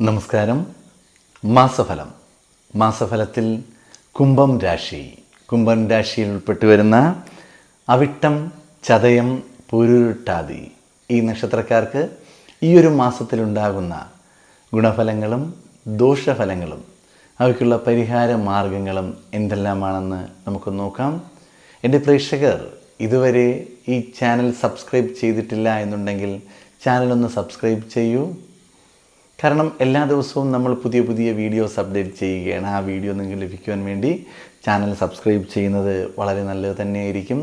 നമസ്കാരം. മാസഫലം. മാസഫലത്തിൽ കുംഭം രാശി. കുംഭം രാശിയിൽ ഉൾപ്പെട്ടു വരുന്ന അവിട്ടം ചതയം പുരുട്ടാതി ഈ നക്ഷത്രക്കാർക്ക് ഈ ഒരു മാസത്തിലുണ്ടാകുന്ന ഗുണഫലങ്ങളും ദോഷഫലങ്ങളും അവയ്ക്കുള്ള പരിഹാര മാർഗങ്ങളും എന്തെല്ലാമാണെന്ന് നമുക്ക് നോക്കാം. എന്റെ പ്രേക്ഷകർ ഇതുവരെ ഈ ചാനൽ സബ്സ്ക്രൈബ് ചെയ്തിട്ടില്ല എന്നുണ്ടെങ്കിൽ ചാനലൊന്ന് സബ്സ്ക്രൈബ് ചെയ്യൂ. കാരണം എല്ലാ ദിവസവും നമ്മൾ പുതിയ പുതിയ വീഡിയോസ് അപ്ഡേറ്റ് ചെയ്യുകയാണ്. ആ വീഡിയോ നിങ്ങൾക്ക് ലഭിക്കുവാൻ വേണ്ടി ചാനൽ സബ്സ്ക്രൈബ് ചെയ്യുന്നത് വളരെ നല്ലത് തന്നെയായിരിക്കും.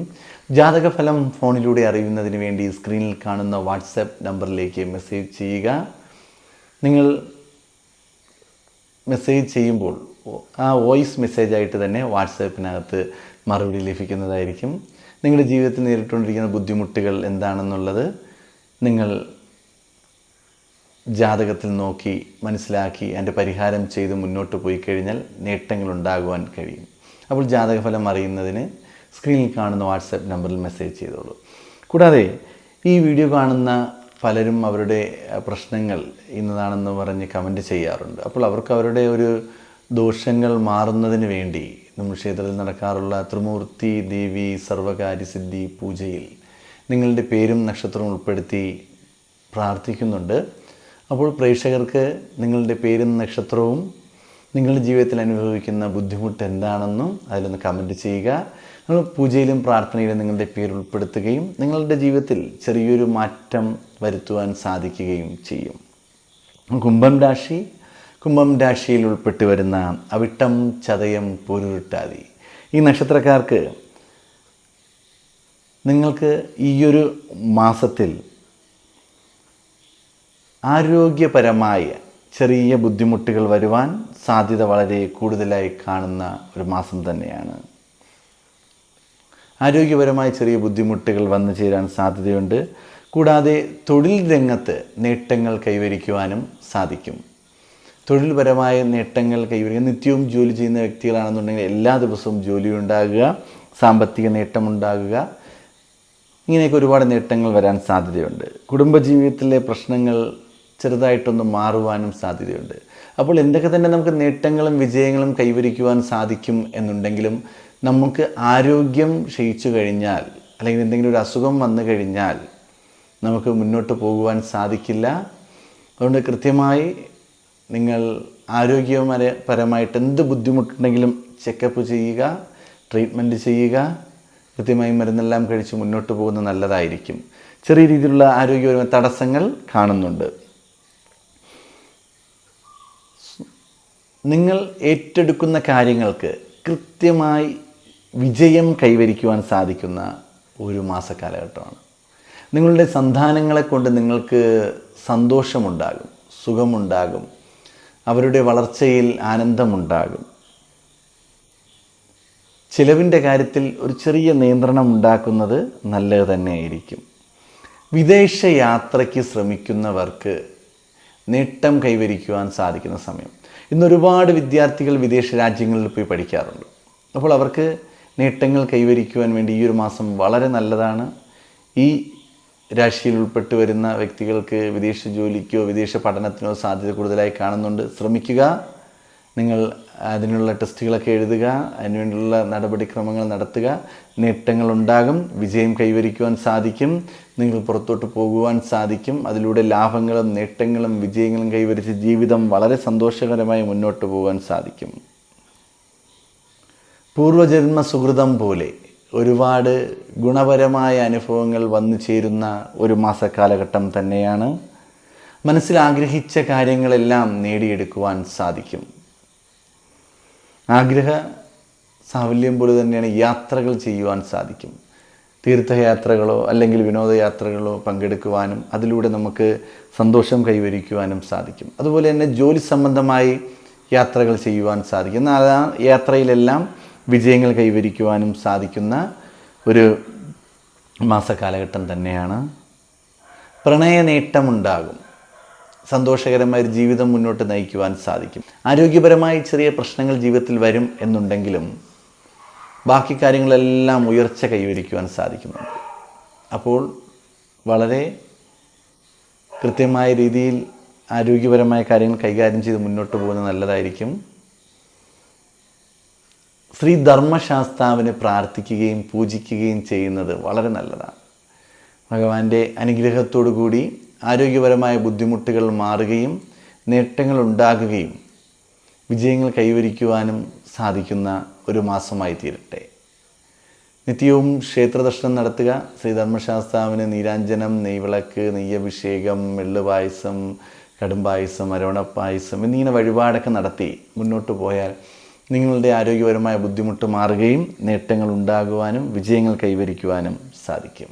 ജാതകഫലം ഫോണിലൂടെ അറിയുന്നതിന് വേണ്ടി സ്ക്രീനിൽ കാണുന്ന വാട്സപ്പ് നമ്പറിലേക്ക് മെസ്സേജ് ചെയ്യുക. നിങ്ങൾ മെസ്സേജ് ചെയ്യുമ്പോൾ ആ വോയിസ് മെസ്സേജായിട്ട് തന്നെ വാട്സാപ്പിനകത്ത് മറുപടി ലഭിക്കുന്നതായിരിക്കും. നിങ്ങളുടെ ജീവിതത്തിൽ നേരിട്ടുകൊണ്ടിരിക്കുന്ന ബുദ്ധിമുട്ടുകൾ എന്താണെന്നുള്ളത് നിങ്ങൾ ജാതകത്തിൽ നോക്കി മനസ്സിലാക്കി അതിന്റെ പരിഹാരം ചെയ്ത് മുന്നോട്ട് പോയി കഴിഞ്ഞാൽ നേട്ടങ്ങൾ ഉണ്ടാകുവാൻ കഴിയും. അപ്പോൾ ജാതകഫലം അറിയുന്നതിന് സ്ക്രീനിൽ കാണുന്ന വാട്സാപ്പ് നമ്പറിൽ മെസ്സേജ് ചെയ്തോളൂ. കൂടാതെ ഈ വീഡിയോ കാണുന്ന പലരും അവരുടെ പ്രശ്നങ്ങൾ ഇന്നതാണെന്ന് പറഞ്ഞ് കമന്റ് ചെയ്യാറുണ്ട്. അപ്പോൾ അവർക്ക് അവരുടെ ഒരു ദോഷങ്ങൾ മാറുന്നതിന് വേണ്ടി നമ്മൾ ക്ഷേത്രത്തിൽ നടക്കാറുള്ള ത്രിമൂർത്തി ദേവി സർവകാര്യസിദ്ധി പൂജയിൽ നിങ്ങളുടെ പേരും നക്ഷത്രവും ഉൾപ്പെടുത്തി പ്രാർത്ഥിക്കുന്നുണ്ട്. അപ്പോൾ പ്രേക്ഷകർക്ക് നിങ്ങളുടെ പേരും നക്ഷത്രവും നിങ്ങളുടെ ജീവിതത്തിൽ അനുഭവിക്കുന്ന ബുദ്ധിമുട്ട് എന്താണെന്നും അതിലൊന്ന് കമന്റ് ചെയ്യുക. നിങ്ങൾ പൂജയിലും പ്രാർത്ഥനയിലും നിങ്ങളുടെ പേര് ഉൾപ്പെടുത്തുകയും നിങ്ങളുടെ ജീവിതത്തിൽ ചെറിയൊരു മാറ്റം വരുത്തുവാൻ സാധിക്കുകയും ചെയ്യും. കുംഭം രാശി കുംഭം രാശിയിൽ ഉൾപ്പെട്ട് വരുന്ന അവിട്ടം ചതയം പൊരുട്ടാതി ഈ നക്ഷത്രക്കാർക്ക് നിങ്ങൾക്ക് ഈയൊരു മാസത്തിൽ ആരോഗ്യപരമായ ചെറിയ ബുദ്ധിമുട്ടുകൾ വരുവാൻ സാധ്യത വളരെ കൂടുതലായി കാണുന്ന ഒരു മാസം തന്നെയാണ്. ആരോഗ്യപരമായ ചെറിയ ബുദ്ധിമുട്ടുകൾ വന്നു ചേരാൻ സാധ്യതയുണ്ട്. കൂടാതെ തൊഴിൽ രംഗത്ത് നേട്ടങ്ങൾ കൈവരിക്കുവാനും സാധിക്കും. തൊഴിൽപരമായ നേട്ടങ്ങൾ കൈവരിക്കുക നിത്യവും ജോലി ചെയ്യുന്ന വ്യക്തികളാണെന്നുണ്ടെങ്കിൽ എല്ലാ ദിവസവും ജോലി ഉണ്ടാകുക സാമ്പത്തിക നേട്ടമുണ്ടാകുക ഇങ്ങനെയൊക്കെ ഒരുപാട് നേട്ടങ്ങൾ വരാൻ സാധ്യതയുണ്ട്. കുടുംബജീവിതത്തിലെ പ്രശ്നങ്ങൾ ചെറുതായിട്ടൊന്ന് മാറുവാനും സാധ്യതയുണ്ട്. അപ്പോൾ എന്തൊക്കെ തന്നെ നമുക്ക് നേട്ടങ്ങളും വിജയങ്ങളും കൈവരിക്കുവാൻ സാധിക്കും എന്നുണ്ടെങ്കിലും നമുക്ക് ആരോഗ്യം ക്ഷയിച്ചു കഴിഞ്ഞാൽ അല്ലെങ്കിൽ എന്തെങ്കിലും ഒരു അസുഖം വന്നു കഴിഞ്ഞാൽ നമുക്ക് മുന്നോട്ട് പോകുവാൻ സാധിക്കില്ല. അതുകൊണ്ട് കൃത്യമായി നിങ്ങൾ ആരോഗ്യപര പരമായിട്ട് എന്ത് ബുദ്ധിമുട്ടുണ്ടെങ്കിലും ചെക്കപ്പ് ചെയ്യുക ട്രീറ്റ്മെന്റ് ചെയ്യുക. കൃത്യമായി മരുന്നെല്ലാം കഴിച്ച് മുന്നോട്ട് പോകുന്നത് നല്ലതായിരിക്കും. ചെറിയ രീതിയിലുള്ള ആരോഗ്യപരമായ തടസ്സങ്ങൾ കാണുന്നുണ്ട്. നിങ്ങൾ ഏറ്റെടുക്കുന്ന കാര്യങ്ങൾക്ക് കൃത്യമായി വിജയം കൈവരിക്കുവാൻ സാധിക്കുന്ന ഒരു മാസക്കാലഘട്ടമാണ്. നിങ്ങളുടെ സന്താനങ്ങളെ കൊണ്ട് നിങ്ങൾക്ക് സന്തോഷമുണ്ടാകും സുഖമുണ്ടാകും അവരുടെ വളർച്ചയിൽ ആനന്ദമുണ്ടാകും. ചിലവിന്റെ കാര്യത്തിൽ ഒരു ചെറിയ നിയന്ത്രണം ഉണ്ടാക്കുന്നത് നല്ലത് തന്നെയായിരിക്കും. വിദേശ യാത്രയ്ക്ക് ശ്രമിക്കുന്നവർക്ക് നേട്ടം കൈവരിക്കുവാൻ സാധിക്കുന്ന സമയം. ഇന്ന് ഒരുപാട് വിദ്യാർത്ഥികൾ വിദേശ രാജ്യങ്ങളിൽ പോയി പഠിക്കാറുണ്ട്. അപ്പോൾ അവർക്ക് നേട്ടങ്ങൾ കൈവരിക്കുവാൻ വേണ്ടി ഈ ഒരു മാസം വളരെ നല്ലതാണ്. ഈ രാശിയിൽ ഉൾപ്പെട്ട് വരുന്ന വ്യക്തികൾക്ക് വിദേശ ജോലിക്കോ വിദേശ പഠനത്തിനോ സാധ്യത കൂടുതലായി കാണുന്നുണ്ട്. ശ്രമിക്കുക. നിങ്ങൾ അതിനുള്ള ടെസ്റ്റുകളൊക്കെ എഴുതുക അതിനുവേണ്ടിയുള്ള നടപടിക്രമങ്ങൾ നടത്തുക. നേട്ടങ്ങൾ ഉണ്ടാകും വിജയം കൈവരിക്കുവാൻ സാധിക്കും നിങ്ങൾ പുറത്തോട്ട് പോകുവാൻ സാധിക്കും. അതിലൂടെ ലാഭങ്ങളും നേട്ടങ്ങളും വിജയങ്ങളും കൈവരിച്ച് ജീവിതം വളരെ സന്തോഷകരമായി മുന്നോട്ട് പോകാൻ സാധിക്കും. പൂർവജന്മ സുഹൃതം പോലെ ഒരുപാട് ഗുണപരമായ അനുഭവങ്ങൾ വന്നു ചേരുന്ന ഒരു മാസക്കാലഘട്ടം തന്നെയാണ്. മനസ്സിൽ ആഗ്രഹിച്ച കാര്യങ്ങളെല്ലാം നേടിയെടുക്കുവാൻ സാധിക്കും. ആഗ്രഹ സാഫല്യം പോലെ തന്നെയാണ് യാത്രകൾ ചെയ്യുവാൻ സാധിക്കും. തീർത്ഥയാത്രകളോ അല്ലെങ്കിൽ വിനോദയാത്രകളോ പങ്കെടുക്കുവാനും അതിലൂടെ നമുക്ക് സന്തോഷം കൈവരിക്കുവാനും സാധിക്കും. അതുപോലെ തന്നെ ജോലി സംബന്ധമായി യാത്രകൾ ചെയ്യുവാൻ സാധിക്കും. എന്നാൽ ആ യാത്രയിലെല്ലാം വിജയങ്ങൾ കൈവരിക്കുവാനും സാധിക്കുന്ന ഒരു മാസകാലഘട്ടം തന്നെയാണ്. പ്രണയ നേട്ടമുണ്ടാകും സന്തോഷകരമായ ഒരു ജീവിതം മുന്നോട്ട് നയിക്കുവാൻ സാധിക്കും. ആരോഗ്യപരമായി ചെറിയ പ്രശ്നങ്ങൾ ജീവിതത്തിൽ വരും എന്നുണ്ടെങ്കിലും ബാക്കി കാര്യങ്ങളെല്ലാം ഉയർച്ച കൈവരിക്കുവാൻ സാധിക്കുന്നുണ്ട്. അപ്പോൾ വളരെ കൃത്യമായ രീതിയിൽ ആരോഗ്യപരമായ കാര്യങ്ങൾ കൈകാര്യം ചെയ്ത് മുന്നോട്ട് പോകുന്നത് നല്ലതായിരിക്കും. ശ്രീ ധർമ്മശാസ്താവിനെ പ്രാർത്ഥിക്കുകയും പൂജിക്കുകയും ചെയ്യുന്നത് വളരെ നല്ലതാണ്. ഭഗവാന്റെ അനുഗ്രഹത്തോടു കൂടി ആരോഗ്യപരമായ ബുദ്ധിമുട്ടുകൾ മാറുകയും നേട്ടങ്ങൾ ഉണ്ടാകുകയും വിജയങ്ങൾ കൈവരിക്കുവാനും സാധിക്കുന്ന ഒരു മാസമായി തീരട്ടെ. നിത്യവും ക്ഷേത്രദർശനം നടത്തുക. ശ്രീധർമ്മശാസ്താവിന് നീരാഞ്ജനം നെയ്വിളക്ക് നെയ്യഭിഷേകം വെള്ളുപായസം കടുംപായസം അരവണപ്പായസം എന്നിങ്ങനെ വഴിപാടൊക്കെ നടത്തി മുന്നോട്ട് പോയാൽ നിങ്ങളുടെ ആരോഗ്യപരമായ ബുദ്ധിമുട്ട് മാറുകയും നേട്ടങ്ങൾ ഉണ്ടാകുവാനും വിജയങ്ങൾ കൈവരിക്കുവാനും സാധിക്കും.